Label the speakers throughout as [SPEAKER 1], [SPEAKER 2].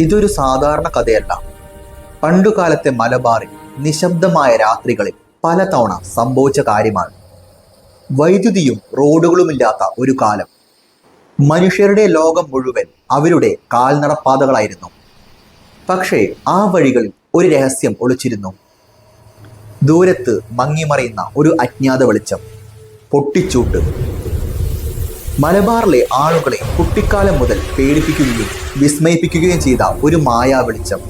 [SPEAKER 1] ഇതൊരു സാധാരണ കഥയല്ല. പണ്ടുകാലത്തെ മലബാറിൽ നിശബ്ദമായ രാത്രികളിൽ പലതവണ സംഭവിച്ച കാര്യമാണ്. വൈദ്യുതിയും റോഡുകളുമില്ലാത്ത ഒരു കാലം. മനുഷ്യരുടെ ലോകം മുഴുവൻ അവരുടെ കാൽനടപ്പാതകളായിരുന്നു. പക്ഷേ ആ വഴികളിൽ ഒരു രഹസ്യം ഒളിച്ചിരുന്നു. ദൂരത്ത് മങ്ങിമറയുന്ന ഒരു അജ്ഞാത വെളിച്ചം പൊട്ടിച്ചൂട്ട്. മലബാറിലെ ആളുകളെ കുട്ടിക്കാലം മുതൽ പേടിപ്പിക്കുകയും വിസ്മയിപ്പിക്കുകയും ചെയ്ത ഒരു മായാ വെളിച്ചം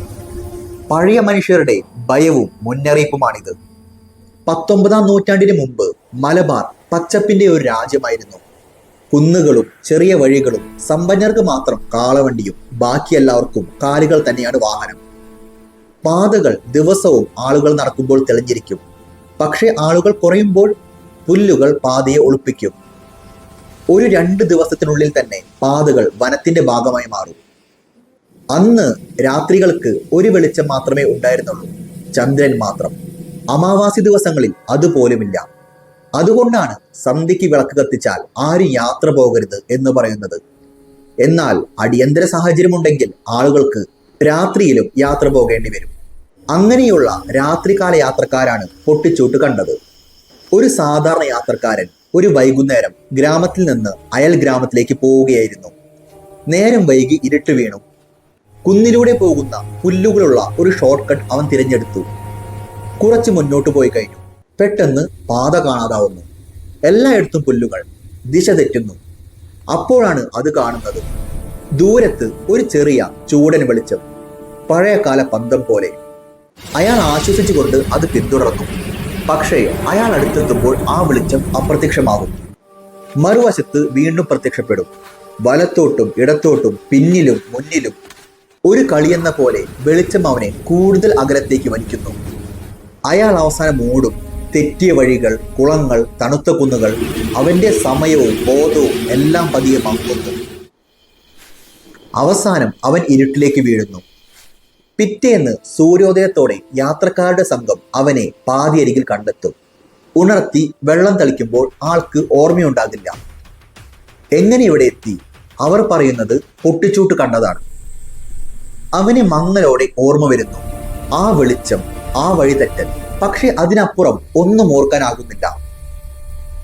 [SPEAKER 1] പഴയ മനുഷ്യരുടെ ഭയവും മുന്നറിയിപ്പുമാണിത്. പത്തൊമ്പതാം നൂറ്റാണ്ടിന് മുമ്പ് മലബാർ പച്ചപ്പിന്റെ ഒരു രാജ്യമായിരുന്നു. കുന്നുകളും ചെറിയ വഴികളും സമ്പന്നർക്ക് മാത്രം കാളവണ്ടിയും ബാക്കി എല്ലാവർക്കും കാലുകൾ തന്നെയാണ് വാഹനം. പാതകൾ ദിവസവും ആളുകൾ നടക്കുമ്പോൾ തെളിഞ്ഞിരിക്കും. പക്ഷേ ആളുകൾ കുറയുമ്പോൾ പുല്ലുകൾ പാതയെ ഒളിപ്പിക്കും. ഒരു രണ്ട് ദിവസത്തിനുള്ളിൽ തന്നെ പാതകൾ വനത്തിന്റെ ഭാഗമായി മാറും. അന്ന് രാത്രികൾക്ക് ഒരു വെളിച്ചം മാത്രമേ ഉണ്ടായിരുന്നുള്ളൂ. ചന്ദ്രൻ മാത്രം. അമാവാസി ദിവസങ്ങളിൽ അതുപോലുമില്ല അതുകൊണ്ടാണ് സന്ധ്യയ്ക്ക് വിളക്ക് കത്തിച്ചാൽ ആരും യാത്ര പോകരുത് എന്ന് പറയുന്നത്. എന്നാൽ അടിയന്തര സാഹചര്യമുണ്ടെങ്കിൽ ആളുകൾക്ക് രാത്രിയിലും യാത്ര പോകേണ്ടി വരും. അങ്ങനെയുള്ള രാത്രികാല യാത്രക്കാരാണ് പൊട്ടിച്ചൂട്ട് കണ്ടത്. ഒരു സാധാരണ യാത്രക്കാരൻ ഒരു വൈകുന്നേരം ഗ്രാമത്തിൽ നിന്ന് അയൽ ഗ്രാമത്തിലേക്ക് പോവുകയായിരുന്നു. നേരം വൈകി ഇരുട്ട് വീണു. കുന്നിലൂടെ പോകുന്ന പുല്ലുകളുള്ള ഒരു ഷോർട്ട് കട്ട് അവൻ തിരഞ്ഞെടുത്തു. കുറച്ച് മുന്നോട്ട് പോയി കഴിഞ്ഞു. പെട്ടെന്ന് പാത കാണാതാവുന്നു. എല്ലായിടത്തും പുല്ലുകൾ ദിശ തെറ്റുന്നു. അപ്പോഴാണ് അത് കാണുന്നത്. ദൂരത്ത് ഒരു ചെറിയ ചൂടൻ വെളിച്ചം. പഴയകാല പന്തം പോലെ. അയാൾ ആശ്വസിച്ചുകൊണ്ട് അത് പിന്തുടർന്നു. പക്ഷേ അയാൾ അടുത്തെത്തുമ്പോൾ ആ വെളിച്ചം അപ്രത്യക്ഷമാകും. മറുവശത്ത് വീണ്ടും പ്രത്യക്ഷപ്പെടും. വലത്തോട്ടും ഇടത്തോട്ടും പിന്നിലും മുന്നിലും. ഒരു കളിയെന്ന പോലെ വെളിച്ചം അവനെ കൂടുതൽ അകലത്തേക്ക് വലിക്കുന്നു. അയാൾ അവസാനം മൂടും. തെറ്റിയ വഴികൾ കുളങ്ങൾ തണുത്ത കുന്നുകൾ അവന്റെ സമയവും ബോധവും എല്ലാം പതിയെ മങ്ങുന്നു അവസാനം അവൻ ഇരുട്ടിലേക്ക് വീഴുന്നു. പിറ്റേന്ന് സൂര്യോദയത്തോടെ യാത്രക്കാരുടെ സംഘം അവനെ പാതിയരികിൽ കണ്ടെത്തും. ഉണർത്തി വെള്ളം തളിക്കുമ്പോൾ ആൾക്ക് ഓർമ്മയുണ്ടാകില്ല. എങ്ങനെ ഇവിടെ എത്തി? അവർ പറയുന്നത് പൊട്ടിച്ചൂട്ട് കണ്ടതാണ്. അവന് മങ്ങലോടെ ഓർമ്മ വരുന്നു. ആ വെളിച്ചം ആ വഴിതെറ്റൽ. പക്ഷെ അതിനപ്പുറം ഒന്നും ഓർക്കാനാകുന്നില്ല.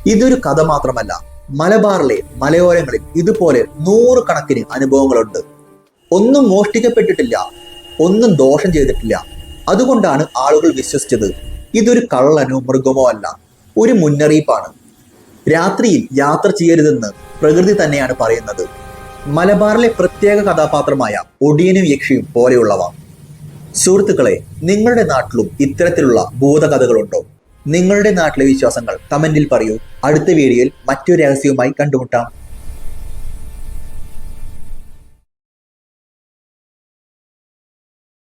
[SPEAKER 1] ഇതൊരു കഥ മാത്രമല്ല മലബാറിലെ മലയോരങ്ങളിൽ ഇതുപോലെ നൂറുകണക്കിന് അനുഭവങ്ങളുണ്ട്. ഒന്നും മോഷ്ടിക്കപ്പെട്ടിട്ടില്ല. ഒന്നും ദോഷം ചെയ്തിട്ടില്ല. അതുകൊണ്ടാണ് ആളുകൾ വിശ്വസിച്ചത്. ഇതൊരു കള്ളനോ മൃഗമോ അല്ല. ഒരു മുന്നറിയിപ്പാണ്. രാത്രിയിൽ യാത്ര ചെയ്യരുതെന്ന് പ്രകൃതി തന്നെയാണ് പറയുന്നത്. മലബാറിലെ പ്രത്യേക കഥാപാത്രമായ ഒടിയനും യക്ഷിയും പോലെയുള്ളവ. സുഹൃത്തുക്കളെ നിങ്ങളുടെ നാട്ടിലും ഇത്തരത്തിലുള്ള ഭൂതകഥകളുണ്ടോ? നിങ്ങളുടെ നാട്ടിലെ വിശ്വാസങ്ങൾ കമന്റിൽ പറയൂ. അടുത്ത വീഡിയോയിൽ മറ്റൊരു രഹസ്യവുമായി കണ്ടുമുട്ടാം.